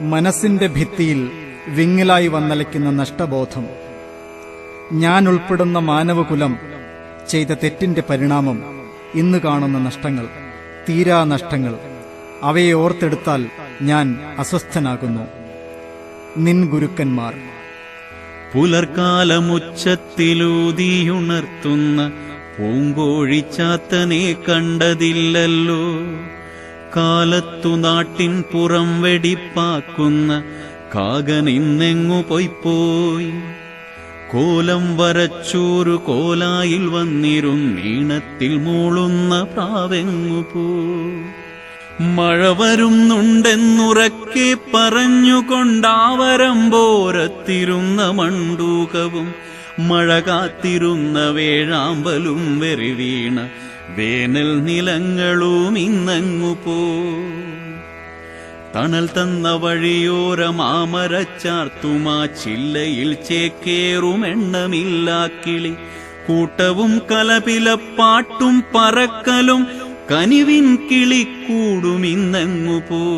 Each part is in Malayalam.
മനസ്സിന്റെ ഭിത്തിയിൽ വിങ്ങലായി വന്നലയ്ക്കുന്ന നഷ്ടബോധം. ഞാൻ ഉൾപ്പെടുന്ന മാനവകുലം ചെയ്ത തെറ്റിന്റെ പരിണാമം ഇന്ന് കാണുന്ന നഷ്ടങ്ങൾ തീരാ നഷ്ടങ്ങൾ അവയെ ഓർത്തെടുത്താൽ ഞാൻ അസ്വസ്ഥനാകുന്നു. നിൻ ഗുരുക്കന്മാർ. പുലർക്കാലമുച്ചത്തിലൂതിയുണർത്തുന്ന പൂങ്കോഴിച്ചാത്തനെ കണ്ടതില്ലല്ലോ. കാലത്തു നാട്ടിൻ പുറം വെടിപ്പാക്കുന്ന കാകനിന്നെങ്ങു പൊയ്പോയി കോലം വരച്ചൂരു കോലായിൽ വന്നിരും നീണത്തിൽ മൂളുന്ന പ്രാവെങ്ങു പോ? മഴ വരുന്നുണ്ടെന്നുറക്കി പറഞ്ഞുകൊണ്ടാവരം പോരത്തിരുന്ന മണ്ടൂകവും മഴ കാത്തിരുന്ന വേഴാമ്പലും വെറിവീണ വേനൽ നിലങ്ങളും ഇന്നങ്ങു പോ. തണൽ തന്ന വഴിയോര മാമരച്ചാർത്തുമാ ചില്ലയിൽ ചേക്കേറുമെണ്ണമില്ല കിളി. കൂട്ടവും കലപിലപ്പാട്ടും പറക്കലും കനിവിൻ കിളിക്കൂടും ഇന്നങ്ങു പോ.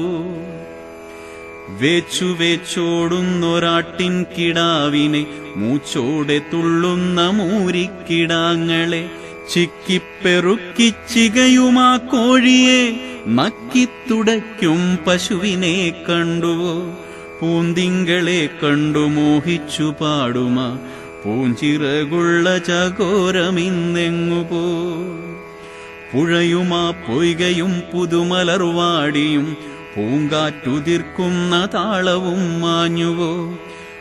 വേച്ചു വേച്ചോടുന്നൊരാട്ടിൻ കിടാവിനെ മൂച്ചോടെ തുള്ളുന്ന മൂരിക്കിടാങ്ങളെ ചിക്കിപ്പെറുക്കി ചികയുമാ കോഴിയെ മക്കിത്തുടയ്ക്കും പശുവിനെ കണ്ടുവോ പൂന്തിങ്കളെ കണ്ടു മോഹിച്ചു പാടുമ. പൂഞ്ചിറകുള്ള ചകോരമിന്നെങ്ങുപോ. പുഴയുമാ പൊയ്കയും പുതുമലർവാടിയും പൂങ്കാറ്റുതിർക്കുന്ന താളവും മാഞ്ഞുവോ.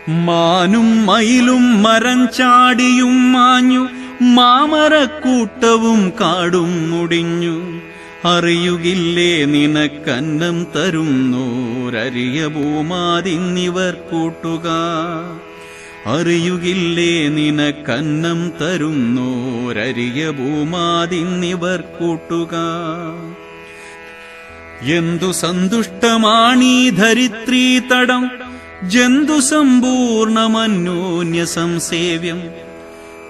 മാനും മയിലും മരം ചാടിയും മാഞ്ഞു. മാമരക്കൂട്ടവും കാടും മുടിഞ്ഞു. അറിയുകില്ലേ നിനക്കന്നം തരുന്നോരറിയ ഭൂമാതിന്നിവർ കൂട്ടുക. അറിയുകില്ലേ നിനക്കന്നം തരുന്നോരറിയ ഭൂമാതിന്നിവർ കൂട്ടുക. എന്തു സന്തുഷ്ടമാണീ ധരിത്രീ തടം ജന്തു സമ്പൂർണമന്യോന്യ സംസേവ്യം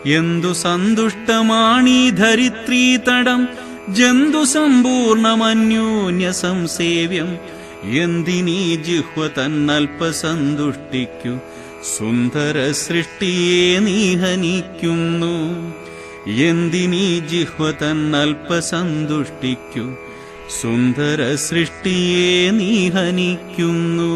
എന്തു സന്തുഷ്ടമാണീ ധരിത്രീ തടം ജന്തു സമ്പൂർണമന്യൂന്യ സംസേവ്യം. എന്തിനീ ജിഹ്വ തന്നൽപ്പസന്തുഷ്ടിക്കു സുന്ദര സൃഷ്ടിയെ നീ ഹനിക്കുന്നു എന്തിനീ ജിഹ്വ തന്നൽപ്പസന്തുഷ്ടിക്കു സുന്ദര സൃഷ്ടിയെ നീഹനിക്കുന്നു.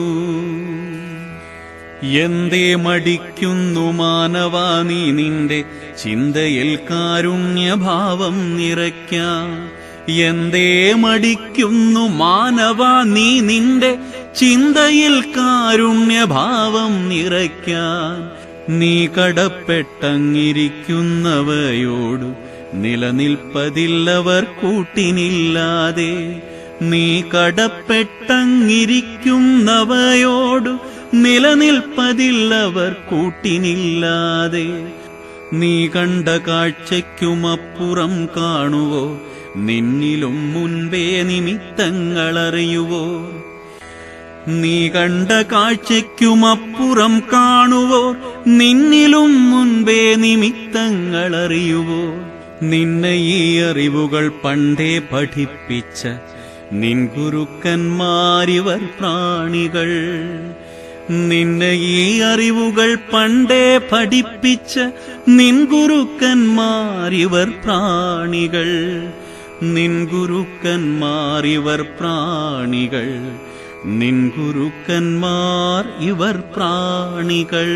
എന്തേ മടിക്കുന്നു മാനവാ നീ നിന്റെ ചിന്തയിൽ കാരുണ്യഭാവം നിറയ്ക്ക? എന്തേ മടിക്കുന്നു മാനവാ നീ നിന്റെ ചിന്തയിൽ കാരുണ്യഭാവം നിറയ്ക്കാൻ നീ കടപ്പെട്ടങ്ങിരിക്കുന്നവയോടു നിലനിൽപ്പതില്ലവർ കൂട്ടിനില്ലാതെ. നീ കടപ്പെട്ടങ്ങിരിക്കുന്നവയോടു നിലനിൽപ്പതില്ലവർ കൂട്ടിനില്ലാതെ നീ കണ്ട കാഴ്ചയ്ക്കുമപ്പുറം കാണുവോ? നിന്നിലും മുൻപേ നിമിത്തങ്ങളറിയുവോ? നീ കണ്ട കാഴ്ചയ്ക്കുമപ്പുറം കാണുവോ? നിന്നിലും മുൻപേ നിമിത്തങ്ങളറിയുവോ? നിന്നെ ഈ അറിവുകൾ പണ്ടേ പഠിപ്പിച്ച നിൻ ഗുരുക്കന്മാരിവർ പ്രാണികൾ. നിന്നെ ഈ അറിവുകൾ പണ്ടേ പഠിപ്പിച്ച നിൻ ഗുരുക്കന്മാരിവർ പ്രാണികൾ. നിൻ ഗുരുക്കന്മാരിവർ പ്രാണികൾ. നിൻ ഗുരുക്കന്മാർ ഇവർ പ്രാണികൾ.